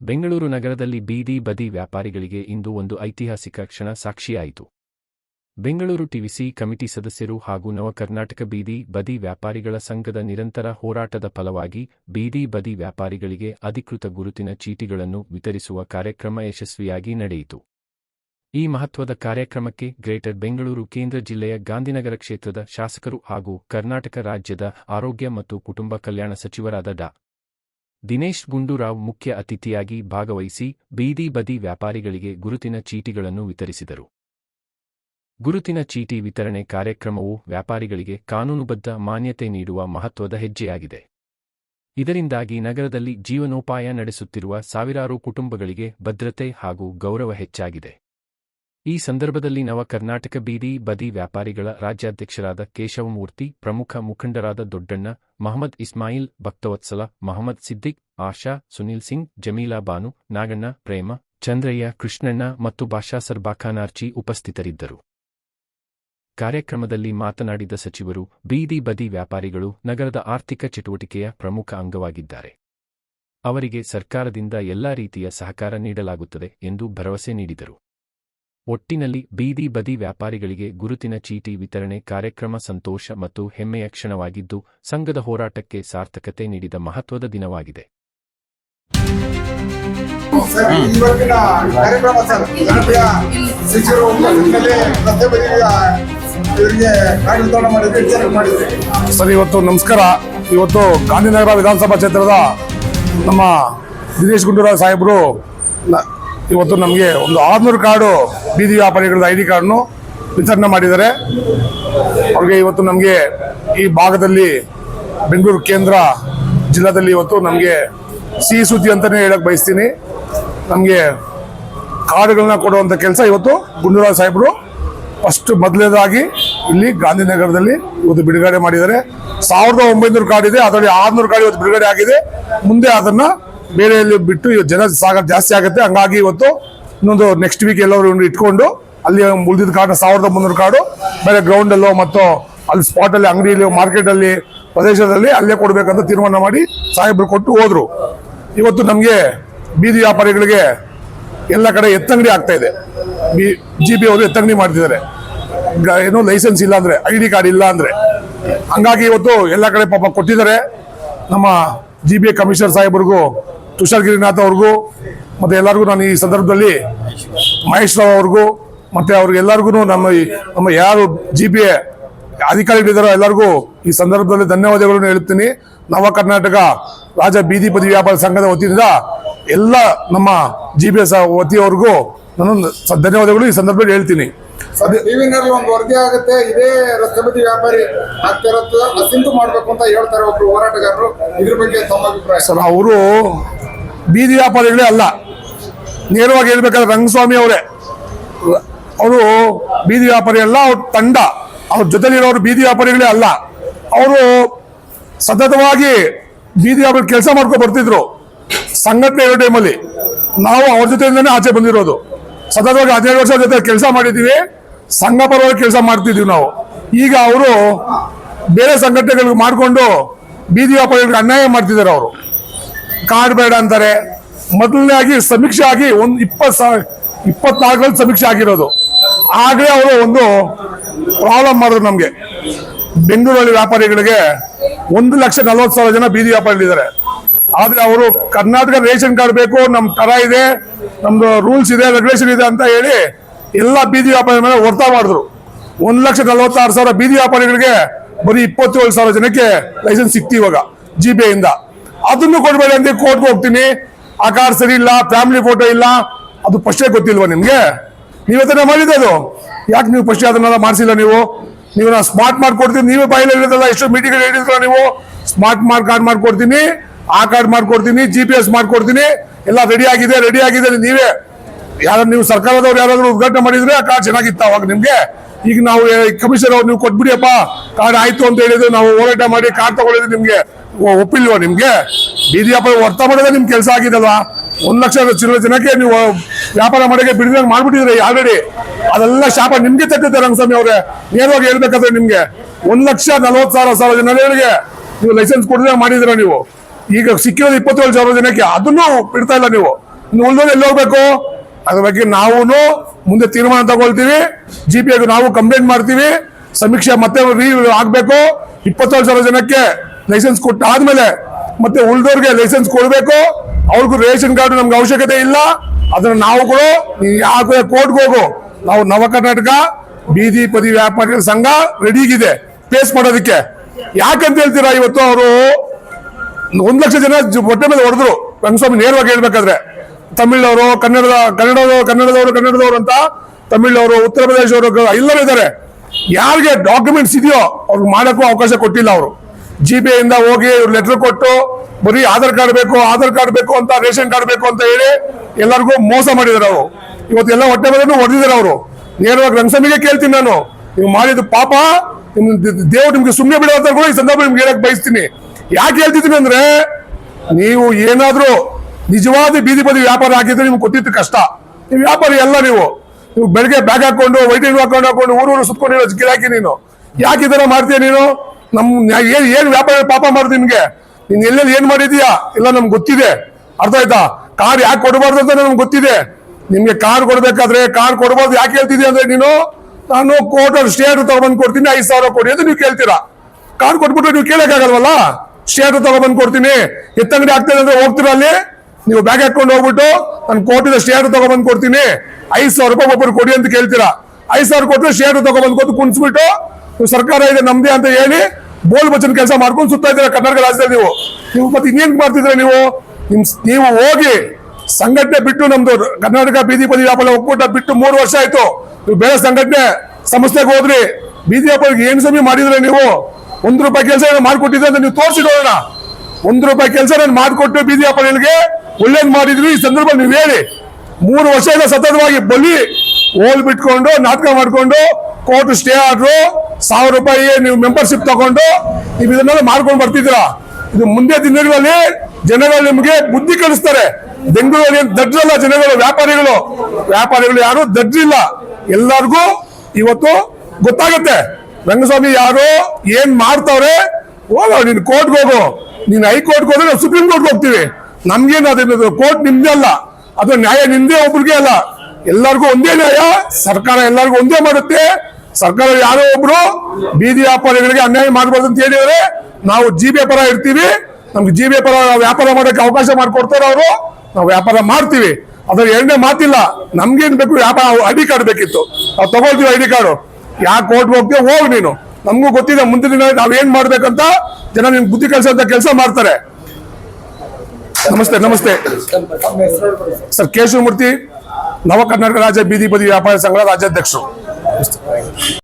ಬೆಂಗಳೂರು ನಗರದಲ್ಲಿ ಬೀದಿ ಬದಿ ವ್ಯಾಪಾರಿಗಳಿಗೆ ಇಂದು ಒಂದು ಐತಿಹಾಸಿಕ ಕ್ಷಣ ಸಾಕ್ಷಿಯಾಯಿತು. ಬೆಂಗಳೂರು ಟಿವಿಸಿ ಕಮಿಟಿ ಸದಸ್ಯರು ಹಾಗೂ ನವಕರ್ನಾಟಕ ಬೀದಿ ಬದಿ ವ್ಯಾಪಾರಿಗಳ ಸಂಘದ ನಿರಂತರ ಹೋರಾಟದ ಫಲವಾಗಿ ಬೀದಿ ಬದಿ ವ್ಯಾಪಾರಿಗಳಿಗೆ ಅಧಿಕೃತ ಗುರುತಿನ ಚೀಟಿಗಳನ್ನು ವಿತರಿಸುವ ಕಾರ್ಯಕ್ರಮ ಯಶಸ್ವಿಯಾಗಿ ನಡೆಯಿತು. ಈ ಮಹತ್ವದ ಕಾರ್ಯಕ್ರಮಕ್ಕೆ ಗ್ರೇಟರ್ ಬೆಂಗಳೂರು ಕೇಂದ್ರ ಜಿಲ್ಲೆಯ ಗಾಂಧಿನಗರ ಕ್ಷೇತ್ರದ ಶಾಸಕರು ಹಾಗೂ ಕರ್ನಾಟಕ ರಾಜ್ಯದ ಆರೋಗ್ಯ ಮತ್ತು ಕುಟುಂಬ ಕಲ್ಯಾಣ ಸಚಿವರಾದ ಡಾ. ದಿನೇಶ್ ಗುಂಡೂರಾವ್ ಮುಖ್ಯ ಅತಿಥಿಯಾಗಿ ಭಾಗವಹಿಸಿ ಬೀದಿ ಬದಿ ವ್ಯಾಪಾರಿಗಳಿಗೆ ಗುರುತಿನ ಚೀಟಿಗಳನ್ನು ವಿತರಿಸಿದರು. ಗುರುತಿನ ಚೀಟಿ ವಿತರಣೆ ಕಾರ್ಯಕ್ರಮವು ವ್ಯಾಪಾರಿಗಳಿಗೆ ಕಾನೂನುಬದ್ಧ ಮಾನ್ಯತೆ ನೀಡುವ ಮಹತ್ವದ ಹೆಜ್ಜೆಯಾಗಿದೆ. ಇದರಿಂದಾಗಿ ನಗರದಲ್ಲಿ ಜೀವನೋಪಾಯ ನಡೆಸುತ್ತಿರುವ ಸಾವಿರಾರು ಕುಟುಂಬಗಳಿಗೆ ಭದ್ರತೆ ಹಾಗೂ ಗೌರವ ಹೆಚ್ಚಾಗಿದೆ. ಈ ಸಂದರ್ಭದಲ್ಲಿ ನವ ಕರ್ನಾಟಕ ಬೀದಿ ಬದಿ ವ್ಯಾಪಾರಿಗಳ ರಾಜ್ಯಾಧ್ಯಕ್ಷರಾದ ಕೇಶವಮೂರ್ತಿ, ಪ್ರಮುಖ ಮುಖಂಡರಾದ ದೊಡ್ಡಣ್ಣ, ಮಹಮ್ಮದ್ ಇಸ್ಮಾಯಿಲ್, ಭಕ್ತವತ್ಸಲ, ಮಹಮ್ಮದ್ ಸಿದ್ದಿಕ್, ಆಶಾ, ಸುನೀಲ್ ಸಿಂಗ್, ಜಮೀಲಾ ಬಾನು, ನಾಗಣ್ಣ, ಪ್ರೇಮ, ಚಂದ್ರಯ್ಯ, ಕೃಷ್ಣಣ್ಣ ಮತ್ತು ಬಾಷಾ ಸರ್ಬಾಖಾನಾರ್ಚಿ ಉಪಸ್ಥಿತರಿದ್ದರು. ಕಾರ್ಯಕ್ರಮದಲ್ಲಿ ಮಾತನಾಡಿದ ಸಚಿವರು, ಬೀದಿ ಬದಿ ವ್ಯಾಪಾರಿಗಳು ನಗರದ ಆರ್ಥಿಕ ಚಟುವಟಿಕೆಯ ಪ್ರಮುಖ ಅಂಗವಾಗಿದ್ದಾರೆ. ಅವರಿಗೆ ಸರ್ಕಾರದಿಂದ ಎಲ್ಲಾ ರೀತಿಯ ಸಹಕಾರ ನೀಡಲಾಗುತ್ತದೆ ಎಂದು ಭರವಸೆ ನೀಡಿದರು. ಒಟ್ಟಿನಲ್ಲಿ ಬೀದಿ ಬದಿ ವ್ಯಾಪಾರಿಗಳಿಗೆ ಗುರುತಿನ ಚೀಟಿ ವಿತರಣೆ ಕಾರ್ಯಕ್ರಮ ಸಂತೋಷ ಮತ್ತು ಹೆಮ್ಮೆಯ ಕ್ಷಣವಾಗಿದ್ದು, ಸಂಘದ ಹೋರಾಟಕ್ಕೆ ಸಾರ್ಥಕತೆ ನೀಡಿದ ಮಹತ್ವದ ದಿನವಾಗಿದೆ. ಸರ್, ಇವತ್ತು ನಮಸ್ಕಾರ. ಇವತ್ತು ಗಾಂಧಿನಗರ ವಿಧಾನಸಭಾ ಕ್ಷೇತ್ರದ ನಮ್ಮ ದಿನೇಶ್ ಗುಂಡೂರಾವ್ ಸಾಹೇಬರು ಇವತ್ತು ನಮಗೆ ಒಂದು ಆರುನೂರು ಕಾರ್ಡು ಬೀದಿ ವ್ಯಾಪಾರಿಗಳ ಐ ಡಿ ಕಾರ್ಡ್ನು ವಿತರಣೆ ಮಾಡಿದ್ದಾರೆ. ಅವ್ರಿಗೆ ಇವತ್ತು ನಮಗೆ ಈ ಭಾಗದಲ್ಲಿ ಬೆಂಗಳೂರು ಕೇಂದ್ರ ಜಿಲ್ಲಾದಲ್ಲಿ ಇವತ್ತು ನಮಗೆ ಸಿಹಿ ಸುದ್ದಿ ಅಂತಲೇ ಹೇಳಕ್ ಬಯಸ್ತೀನಿ. ನಮಗೆ ಕಾರ್ಡ್ಗಳನ್ನ ಕೊಡುವಂಥ ಕೆಲಸ ಇವತ್ತು ಗುಂಡೂರಾವ್ ಸಾಹೇಬರು ಫಸ್ಟ್ ಮೊದಲನೇದಾಗಿ ಇಲ್ಲಿ ಗಾಂಧಿನಗರದಲ್ಲಿ ಇವತ್ತು ಬಿಡುಗಡೆ ಮಾಡಿದ್ದಾರೆ. ಸಾವಿರದ ಒಂಬೈನೂರು ಕಾರ್ಡ್ ಇದೆ ಅದರಲ್ಲಿ ಆರ್ನೂರು ಕಾರ್ಡ್ ಇವತ್ತು ಬಿಡುಗಡೆ ಆಗಿದೆ. ಮುಂದೆ ಅದನ್ನ ಬೇರೆಯಲ್ಲಿ ಬಿಟ್ಟು ಇವತ್ತು ಜನ ಸಾಗ ಜಾಸ್ತಿ ಆಗುತ್ತೆ. ಹಂಗಾಗಿ ಇವತ್ತು ಇನ್ನೊಂದು ನೆಕ್ಸ್ಟ್ ವೀಕ್ ಎಲ್ಲರೂ ಇಟ್ಕೊಂಡು ಅಲ್ಲಿ ಮುಳಿದ ಕಾರ್ಡ್ ಸಾವಿರದ ಮುನ್ನೂರು ಕಾರ್ಡು ಬೇರೆ ಗ್ರೌಂಡಲ್ಲೋ ಮತ್ತು ಅಲ್ಲಿ ಸ್ಪಾಟಲ್ಲಿ ಅಂಗಡಿಯಲ್ಲಿ ಮಾರ್ಕೆಟಲ್ಲಿ ಪ್ರದೇಶದಲ್ಲಿ ಅಲ್ಲೇ ಕೊಡಬೇಕಂತ ತೀರ್ಮಾನ ಮಾಡಿ ಸಾಹೇಬರು ಕೊಟ್ಟು ಹೋದರು. ಇವತ್ತು ನಮಗೆ ಬೀದಿ ವ್ಯಾಪಾರಿಗಳಿಗೆ ಎಲ್ಲ ಕಡೆ ಎತ್ತಂಗಡಿ ಆಗ್ತಾ ಇದೆ. ಬಿ ಜಿ ಪಿ ಅವರು ಎತ್ತಂಗಡಿ ಮಾಡ್ತಿದ್ದಾರೆ. ಏನೋ ಲೈಸೆನ್ಸ್ ಇಲ್ಲ ಅಂದ್ರೆ ಐ ಡಿ ಕಾರ್ಡ್ ಇಲ್ಲ ಅಂದ್ರೆ. ಹಂಗಾಗಿ ಇವತ್ತು ಎಲ್ಲ ಕಡೆ ಪಾಪ ಕೊಟ್ಟಿದ್ದಾರೆ. ನಮ್ಮ ಜಿ ಬಿ ಎ ಕಮಿಷನರ್ ಸಾಹೇಬರಿಗೂ ತುಷಾರ್ ಗಿರಿನಾಥ್ ಅವ್ರಿಗೂ, ಮತ್ತೆ ಎಲ್ಲರಿಗೂ ನಾನು ಈ ಸಂದರ್ಭದಲ್ಲಿ ಮಹೇಶ್ ರಾವ್ ಅವ್ರಿಗೂ, ಮತ್ತೆ ಅವ್ರಿಗೆಲ್ಲರಿಗೂ ನಮ್ಮ ನಮ್ಮ ಯಾರು ಜಿ ಪಿ ಎ ಅಧಿಕಾರಿಗಳಿದ್ದಾರೋ ಎಲ್ಲರಿಗೂ ಈ ಸಂದರ್ಭದಲ್ಲಿ ಧನ್ಯವಾದಗಳನ್ನು ಹೇಳ್ತೀನಿ ನವ ಕರ್ನಾಟಕ ರಾಜ ಬೀದಿ ಬದಿ ವ್ಯಾಪಾರ ಸಂಘದ ವತಿಯಿಂದ ಎಲ್ಲ ನಮ್ಮ ಜಿ ಪಿ ಎಸ್ ವತಿಯವರೆಗೂ ನಾನು ಧನ್ಯವಾದಗಳು ಈ ಸಂದರ್ಭದಲ್ಲಿ ಹೇಳ್ತೀನಿ. ಸರ್ ಟಿವಿನಲ್ಲಿ ಒಂದು ವರದಿ ಆಗುತ್ತೆ, ಇದೇ ರಸ್ತೆ ಬದಿ ವ್ಯಾಪಾರಿ ಆಗ್ತಿರತ್ತ ಅಸಿಂತು ಮಾಡ್ಬೇಕು ಅಂತ ಹೇಳ್ತಾರೆ ಒಬ್ರು ಹೋರಾಟಗಾರರು, ಇದ್ರ ಬಗ್ಗೆ ತಮ್ಮ ಅಭಿಪ್ರಾಯ? ಸರ್, ಅವರು ಬೀದಿ ವ್ಯಾಪಾರಿಗಳೇ ಅಲ್ಲ. ನೇರವಾಗಿ ಹೇಳ್ಬೇಕಾದ್ರೆ ರಂಗಸ್ವಾಮಿ ಅವರೇ. ಅವರು ಬೀದಿ ವ್ಯಾಪಾರಿ ಅಲ್ಲ, ಅವ್ರ ತಂಡ. ಅವ್ರ ಜೊತೆಲಿರೋರು ಬೀದಿ ವ್ಯಾಪಾರಿಗಳೇ ಅಲ್ಲ. ಅವರು ಸತತವಾಗಿ ಬೀದಿ ವ್ಯಾಪಾರಿ ಕೆಲಸ ಮಾಡ್ಕೊಂಡು ಬರ್ತಿದ್ರು. ಸಂಘಟನೆ ಇರೋ ಟೈಮಲ್ಲಿ ನಾವು ಅವ್ರ ಜೊತೆಯಿಂದನೇ ಆಚೆ ಬಂದಿರೋದು. ಸತತವಾಗಿ ಹದಿನೈದು ವರ್ಷ ಜೊತೆ ಕೆಲಸ ಮಾಡಿದ್ದೀವಿ. ಸಂಘ ಪರವಾಗಿ ಕೆಲಸ ಮಾಡ್ತಿದ್ದೀವಿ ನಾವು. ಈಗ ಅವರು ಬೇರೆ ಸಂಘಟನೆಗಳಿಗೆ ಮಾಡಿಕೊಂಡು ಬೀದಿ ವ್ಯಾಪಾರಿಗಳಿಗೆ ಅನ್ಯಾಯ ಮಾಡ್ತಿದ್ದಾರೆ ಅವರು. ಕಾರ್ಡ್ ಬೇಡ ಅಂತಾರೆ. ಮೊದಲನೇ ಆಗಿ ಸಮೀಕ್ಷೆ ಆಗಿ ಒಂದು ಇಪ್ಪತ್ತು ಸಾವಿರ ಇಪ್ಪತ್ನಾಲ್ಕರಲ್ಲಿ ಸಮೀಕ್ಷೆ ಆಗಿರೋದು. ಆಗಲೇ ಅವರು ಒಂದು ಪ್ರಾಬ್ಲಮ್ ಮಾಡಿದ್ರು ನಮಗೆ. ಬೆಂಗಳೂರಲ್ಲಿ ವ್ಯಾಪಾರಿಗಳಿಗೆ ಒಂದು ಲಕ್ಷ ನಲವತ್ತು ಸಾವಿರ ಜನ ಬೀದಿ ವ್ಯಾಪಾರಿಗಳಿದ್ದಾರೆ. ಆದ್ರೆ ಅವರು ಕರ್ನಾಟಕ ರೇಷನ್ ಕಾರ್ಡ್ ಬೇಕು, ನಮ್ ತರ ಇದೆ, ನಮ್ದು ರೂಲ್ಸ್ ಇದೆ ರೆಗ್ಯುಲೇಷನ್ ಇದೆ ಅಂತ ಹೇಳಿ ಎಲ್ಲ ಬೀದಿ ವ್ಯಾಪಾರಿ ಮೇಲೆ ಹೊರ್ತಾ ಮಾಡಿದ್ರು. ಒಂದ್ ಲಕ್ಷ ನಲವತ್ತಾರು ಸಾವಿರ ಬೀದಿ ವ್ಯಾಪಾರಿಗಳಿಗೆ ಬರೀ ಇಪ್ಪತ್ತೇಳು ಸಾವಿರ ಜನಕ್ಕೆ ಲೈಸೆನ್ಸ್ ಸಿಕ್ತಿ ಇವಾಗ ಜಿ ಪಿ ಇಂದ ಅದನ್ನು ಕೊಡ್ಬೇಡಿ ಅಂತ ಕೋರ್ಟ್ಗೆ ಹೋಗ್ತೀನಿ. ಆ ಕಾರ್ ಸರಿ ಇಲ್ಲ ಫ್ಯಾಮಿಲಿ ಫೋಟೋ ಇಲ್ಲ, ಅದು ಫಸ್ಟೇ ಗೊತ್ತಿಲ್ವಾ ನಿಮ್ಗೆ? ನೀವತ್ತನೇ ಮಾಡಿದ್ದು ಅದು? ಯಾಕೆ ನೀವು ಫಸ್ಟ್ ಅದನ್ನೆಲ್ಲ ಮಾಡಿಸಿಲ್ಲ ನೀವು? ನೀವು ನಾ ಸ್ಮಾರ್ಟ್ ಮಾಡ್ಕೊಡ್ತೀನಿ, ನೀವೇ ಬಾಯಿಲ್ಲ ಎಷ್ಟು ಮೀಟಿಂಗ್ ಹೇಳಿದ್ರ ನೀವು? ಸ್ಮಾರ್ಟ್ ಮಾರ್ಕ್ ಕಾರ್ಡ್ ಮಾಡ್ಕೊಡ್ತೀನಿ. ಆ ಕಾರ್ಡ್ ಮಾಡ್ಕೊಡ್ತೀನಿ ಜಿ ಪಿ ಎಸ್ ಮಾಡ್ಕೊಡ್ತೀನಿ, ಎಲ್ಲ ರೆಡಿ ಆಗಿದೆ ರೆಡಿ ಆಗಿದೆ, ನೀವೇ. ಯಾರು ನೀವು ಸರ್ಕಾರದವ್ರು ಯಾರಾದ್ರೂ ಉದ್ಘಾಟನೆ ಮಾಡಿದ್ರೆ ಆ ಕಾರ್ಡ್ ಚೆನ್ನಾಗಿತ್ತು ಅವಾಗ ನಿಮ್ಗೆ. ಈಗ ನಾವು ಕಮಿಷನರ್ ಅವ್ರು ನೀವು ಕೊಟ್ಬಿಡಿಯಪ್ಪ, ಕಾರ್ಡ್ ಆಯ್ತು ಅಂತ ಹೇಳಿದ್ರೆ ನಾವು ಹೋರಾಟ ಮಾಡಿ ಕಾರ್ಡ್ ತಗೊಳ್ಳಿದ್ರೆ ನಿಮ್ಗೆ ಒಪ್ಪಿಲ್ವ ನಿಮ್ಗೆ? ವ್ಯಾಪಾರ ವರ್ತ ಮಾಡಿದ್ರೆ ನಿಮ್ ಕೆಲಸ ಆಗಿದಲ್ವಾ? ಒಂದ್ ಲಕ್ಷ ಚಿಲ್ಲರೆ ಜನಕ್ಕೆ ನೀವು, ವ್ಯಾಪಾರ ಮಾಡೋಕೆ ಬಿಡಿದ್ರೆ ಮಾಡ್ಬಿಟ್ಟಿದ್ರಿ ಆಲ್ರೆಡಿ ಅದೆಲ್ಲ ಶಾಪ ನಿಮ್ಗೆ ತಟ್ಟಿದ್ದೆ ರಂಗಸ್ವಾಮಿ ಅವರೇ. ನೇರವಾಗಿ ಹೇಳ್ಬೇಕಾದ್ರೆ ನಿಮ್ಗೆ. ಒಂದ್ ಲಕ್ಷ ನಲವತ್ತು ಸಾವಿರ ಸಾವಿರ ಜನಗಳಿಗೆ ನೀವು ಲೈಸೆನ್ಸ್ ಕೊಡಿದ್ರೆ ಮಾಡಿದ್ರ ನೀವು? ಈಗ ಸಿಕ್ಕಿರೋದು ಇಪ್ಪತ್ತೇಳು ಸಾವಿರ ಜನಕ್ಕೆ ಅದನ್ನು ಬಿಡ್ತಾ ಇಲ್ಲ ನೀವು. ಉಳಿದೋದು ಎಲ್ಲಿ ಹೋಗ್ಬೇಕು? ಅದ್ರ ಬಗ್ಗೆ ನಾವು ಮುಂದೆ ತೀರ್ಮಾನ ತಗೊಳ್ತೀವಿ. ಜಿ ಪಿ ನಾವು ಕಂಪ್ಲೇಂಟ್ ಮಾಡ್ತೀವಿ. ಸಮೀಕ್ಷೆ ಮತ್ತೆ ರೀ ಆಗ್ಬೇಕು. ಇಪ್ಪತ್ತೇಳು ಸಾವಿರ ಜನಕ್ಕೆ ಲೈಸೆನ್ಸ್ ಕೊಟ್ಟಾದ್ಮೇಲೆ ಮತ್ತೆ ಉಳಿದವ್ರಿಗೆ ಲೈಸೆನ್ಸ್ ಕೊಡ್ಬೇಕು. ಅವ್ರಿಗೂ ರೇಷನ್ ಕಾರ್ಡ್ ನಮ್ಗೆ ಅವಶ್ಯಕತೆ ಇಲ್ಲ. ಅದನ್ನ ನಾವು ಕೂಡ ಯಾವ ಕೋರ್ಟ್ಗೆ ಹೋಗು. ನಾವು ನವ ಕರ್ನಾಟಕ ಬೀದಿ ಪದಿ ವ್ಯಾಪಾರಿಗಳ ಸಂಘ ರೆಡಿಗಿದೆ ಫೇಸ್ ಮಾಡೋದಕ್ಕೆ. ಯಾಕಂತ ಹೇಳ್ತೀರಾ ಇವತ್ತು ಅವರು? ಒಂದ್ ಲಕ್ಷ ಜನ ಹೊಟ್ಟೆ ಮೇಲೆ ಹೊಡೆದ್ರು. ರಂಗಸ್ವಾಮಿ ನೇರವಾಗಿ ಹೇಳ್ಬೇಕಾದ್ರೆ ತಮಿಳವರು ಕನ್ನಡದ, ಕನ್ನಡದವರು ಕನ್ನಡದವರು ಕನ್ನಡದವರು ಅಂತ ತಮಿಳವರು ಉತ್ತರ ಪ್ರದೇಶವರು ಎಲ್ಲರೂ ಇದ್ದಾರೆ ಯಾರಿಗೆ ಡಾಕ್ಯುಮೆಂಟ್ಸ್ ಇದೆಯೋ ಅವ್ರಿಗೆ ಮಾಡೋಕ್ಕೂ ಅವಕಾಶ ಕೊಟ್ಟಿಲ್ಲ ಅವರು. ಜಿ ಬಿ ಇಂದ ಹೋಗಿ ಲೆಟರ್ ಕೊಟ್ಟು ಬರೀ ಆಧಾರ್ ಕಾರ್ಡ್ ಬೇಕು, ಆಧಾರ್ ಕಾರ್ಡ್ ಬೇಕು ಅಂತ, ರೇಷನ್ ಕಾರ್ಡ್ ಬೇಕು ಅಂತ ಹೇಳಿ ಎಲ್ಲರಿಗೂ ಮೋಸ ಮಾಡಿದಾರೆ ಅವರು. ಇವತ್ತು ಎಲ್ಲ ಹೊಟ್ಟೆ ಮೇಲೆ ಹೊಡೆದಿದ್ದಾರೆ ಅವರು. ನೇರವಾಗಿ ರಂಗಸ್ವಾಮಿಗೆ ಕೇಳ್ತೀನಿ ನಾನು. ನೀವು ಮಾಡಿದ ಪಾಪ ನಿಮ್ ದೇವ್ರು ನಿಮ್ಗೆ ಸುಮ್ಮನೆ ಬಿಡೋ ಕೂಡ ಈ ಸಂದರ್ಭ ನಿಮ್ಗೆ ಹೇಳಕ್ ಬಯಸ್ತೀನಿ. ಯಾಕೆ ಹೇಳ್ತಿದ್ದೀನಿ ಅಂದ್ರೆ ನೀವು ಏನಾದ್ರೂ ನಿಜವಾದ ಬೀದಿ ಬದಿ ವ್ಯಾಪಾರ ಆಗಿದ್ರೆ ನಿಮ್ಗೆ ಕೊಟ್ಟಿದ್ದು ಕಷ್ಟ. ನೀವು ವ್ಯಾಪಾರಿ ಎಲ್ಲ ನೀವು. ನೀವು ಬೆಳಗ್ಗೆ ಬ್ಯಾಗ್ ಹಾಕೊಂಡು, ವೈಟಿಂಗ್ ಹಾಕೊಂಡು ಹಾಕೊಂಡು ಊರೂರು ಸುತ್ಕೊಂಡಿರೋ ಗಿರಾಕಿ ನೀನು. ಯಾಕೆ ಇದರ ಮಾಡ್ತೀಯ ನೀನು? ನಮ್ ಏನ್ ಏನ್ ವ್ಯಾಪಾರ ಪಾಪ ಮಾಡ್ತೀನಿ ನಿನ್ಗೆ ನೀನ್ ಎಲ್ಲೆಲ್ಲಿ ಏನ್ ಮಾಡಿದೀಯಾ? ಇಲ್ಲ, ನಮ್ಗೆ ಗೊತ್ತಿದೆ. ಅರ್ಥ ಆಯ್ತಾ? ಕಾರ್ ಯಾಕೆ ಕೊಡಬಾರ್ದು ಅಂತ ನಮ್ಗೆ ಗೊತ್ತಿದೆ. ನಿಮ್ಗೆ ಕಾರ್ ಕೊಡ್ಬೇಕಾದ್ರೆ ಕಾರ್ ಕೊಡಬಾರ್ದು ಯಾಕೆ ಹೇಳ್ತಿದ್ಯಾ ಅಂದ್ರೆ ನೀನು? ನಾನು ಕೋಟರ್ ಸ್ಟೇಟ್ ತಗೊಂಡ್ಬಂದು ಕೊಡ್ತೀನಿ, ಐದು ಸಾವಿರ ಕೊಡಿ ಅಂತ ನೀವು ಕೇಳ್ತೀರಾ. ಕಾರ್ ಕೊಟ್ಬಿಟ್ಟು ನೀವು ಕೇಳಕ್ಕಾಗಲ್ವಲ್ಲ? ಸ್ಟೇಟ್ ತಗೊಂಡ್ಬಂದು ಕೊಡ್ತೀನಿ. ಎತ್ತಂಗಡಿ ಆಗ್ತದೆ ಅಂದ್ರೆ ಹೋಗ್ತೀರಾ ಅಲ್ಲಿ? ನೀವು ಬ್ಯಾಗ್ ಹಾಕೊಂಡು ಹೋಗ್ಬಿಟ್ಟು ನಾನು ಕೋಟಿದ ಸ್ಟೇಟ್ ತಗೊಂಡ್ಬಂದು ಕೊಡ್ತೀನಿ. ಐದು ಸಾವಿರ ರೂಪಾಯಿ ಒಬ್ಬರು ಕೊಡಿ ಅಂತ ಕೇಳ್ತೀರಾ? ಐದು ಸಾವಿರ ಕೊಟ್ಟರೆ ಸ್ಟೇಟ್ ತಗೊಂಡ್ಬಂದು ಕೊಟ್ಟು ಕುಣಿಸ್ಬಿಟ್ಟು ನೀವು ಸರ್ಕಾರ ಇದೆ, ನಮ್ದೇ ಅಂತ ಹೇಳಿ ಬೋಲ್ ಬಚ್ಚನ್ ಕೆಲಸ ಮಾಡ್ಕೊಂಡು ಸುತ್ತಾ ಇದ್ದೀರಾ ಕರ್ನಾಟಕ ರಾಜ್ಯದಲ್ಲಿ ನೀವು? ನೀವು ಮತ್ತೆ ಇನ್ನೇನ್ ಮಾಡ್ತಿದ್ರೆ ನೀವು? ನಿಮ್ ನೀವು ಹೋಗಿ ಸಂಘಟನೆ ಬಿಟ್ಟು ನಮ್ದು ಕರ್ನಾಟಕ ಬೀದಿ ಬದಿ ವ್ಯಾಪಾರ ಒಕ್ಕೂಟ ಬಿಟ್ಟು ಮೂರು ವರ್ಷ ಆಯ್ತು. ನೀವು ಬೇರೆ ಸಂಘಟನೆ ಸಂಸ್ಥೆಗೆ ಹೋದ್ರಿ. ಬೀದಿ ವ್ಯಾಪಾರಿಗೆ ಏನ್ ಸಮಯ ಮಾಡಿದ್ರೆ ನೀವು? ಒಂದು ರೂಪಾಯಿ ಕೆಲಸ ಮಾಡಿಕೊಟ್ಟಿದ್ರೆ ಅಂತ ನೀವು ತೋರಿಸಿಕೊಳ್ಳೋಣ. ಒಂದು ರೂಪಾಯಿ ಕೆಲಸ ನಾನು ಮಾಡಿಕೊಟ್ಟು ಬೀದಿ ವ್ಯಾಪಾರಿಗಳಿಗೆ ಒಳ್ಳೇದು ಮಾಡಿದ್ರಿ, ಈ ಸಂದರ್ಭ ನೀವು ಹೇಳಿ. ಮೂರು ವರ್ಷದಿಂದ ಸತತವಾಗಿ ಬಲಿ ಹೋಲ್ ಬಿಟ್ಕೊಂಡು, ನಾಟಕ ಮಾಡಿಕೊಂಡು, ಕೋರ್ಟ್ ಸ್ಟೇ ಆರ್ಡ್ರು ಸಾವಿರ ರೂಪಾಯಿ ನೀವು ಮೆಂಬರ್ಶಿಪ್ ತಗೊಂಡು, ನೀವು ಇದನ್ನೆಲ್ಲ ಮಾಡ್ಕೊಂಡು ಬರ್ತಿದ್ದೀರಾ? ಇದು ಮುಂದೆ ದಿನಗಳಲ್ಲಿ ಜನಗಳು ನಿಮಗೆ ಬುದ್ಧಿ ಕಲಿಸ್ತಾರೆ. ಬೆಂಗಳೂರಲ್ಲಿ ದಡ್ರಲ್ಲ ಜನಗಳು, ವ್ಯಾಪಾರಿಗಳು. ವ್ಯಾಪಾರಿಗಳು ಯಾರು ದಡ್ರಿಲ್ಲ. ಎಲ್ಲರಿಗೂ ಇವತ್ತು ಗೊತ್ತಾಗುತ್ತೆ. ರಂಗಸ್ವಾಮಿ ಯಾರು ಏನ್ ಮಾಡ್ತಾವ್ರೆ? ಹೋಗೋ ನೀನ್ ಕೋರ್ಟ್ಗೆ ಹೋಗೋ. ನೀನ್ ಹೈಕೋರ್ಟ್ಗೆ ಹೋದ್ರೆ ನಾವು ಸುಪ್ರೀಂ ಕೋರ್ಟ್ ಹೋಗ್ತೀವಿ. ನಮ್ಗೇನು ಅದೇನದು ಕೋರ್ಟ್ ನಿಮ್ದೇ ಅಲ್ಲ. ಅದು ನ್ಯಾಯ ನಿಮ್ದೇ, ಒಬ್ರಿಗೆ ಅಲ್ಲ. ಎಲ್ಲರಿಗೂ ಒಂದೇ ನ್ಯಾಯ, ಸರ್ಕಾರ ಎಲ್ಲರಿಗೂ ಒಂದೇ ಮಾಡುತ್ತೆ. ಸರ್ಕಾರ ಯಾರೋ ಒಬ್ರು ಬೀದಿ ವ್ಯಾಪಾರಿಗಳಿಗೆ ಅನ್ಯಾಯ ಮಾಡಬಾರ್ದು ಅಂತ ಹೇಳಿದ್ರೆ ನಾವು ಜಿ ಬಿ ಪರ ಇರ್ತೀವಿ. ನಮ್ಗೆ ಜಿ ಬಿ ಪರ ವ್ಯಾಪಾರ ಮಾಡಕ್ಕೆ ಅವಕಾಶ ಮಾಡಿಕೊಡ್ತಾರೆ ಅವರು. ನಾವು ವ್ಯಾಪಾರ ಮಾಡ್ತೀವಿ. ಅದ್ರ ಎರಡನೇ ಮಾತಿಲ್ಲ, ನಮ್ಗೇನ್ ಬೇಕು ವ್ಯಾಪಾರ ಐ ಡಿ ಕಾರ್ಡ್ ಬೇಕಿತ್ತು. ನಾವು ತಗೊಳ್ತೀವಿ ಐ ಡಿ ಕಾರ್ಡು. ಯಾಕೆ ಕೋರ್ಟ್ ಹೋಗ್ತೀಯ ಹೋಗ್ ನೀನು? ನಮಗೂ ಗೊತ್ತಿದೆ, ಮುಂದಿನ ದಿನ ನಾವೇನ್ ಮಾಡ್ಬೇಕಂತ ಜನ ನಿಮ್ಗೆ ಬುದ್ಧಿ ಕಲಿಸೋಂತ ಕೆಲಸ ಮಾಡ್ತಾರೆ. ನಮಸ್ತೆ ನಮಸ್ತೆ. ಸರ್, ಕೇಶವಮೂರ್ತಿ, ನವ ಕರ್ನಾಟಕ ರಾಜ್ಯ ಬೀದಿ ಬದಿ ವ್ಯಾಪಾರ ಸಂಘದ ರಾಜ್ಯಾಧ್ಯಕ್ಷರು.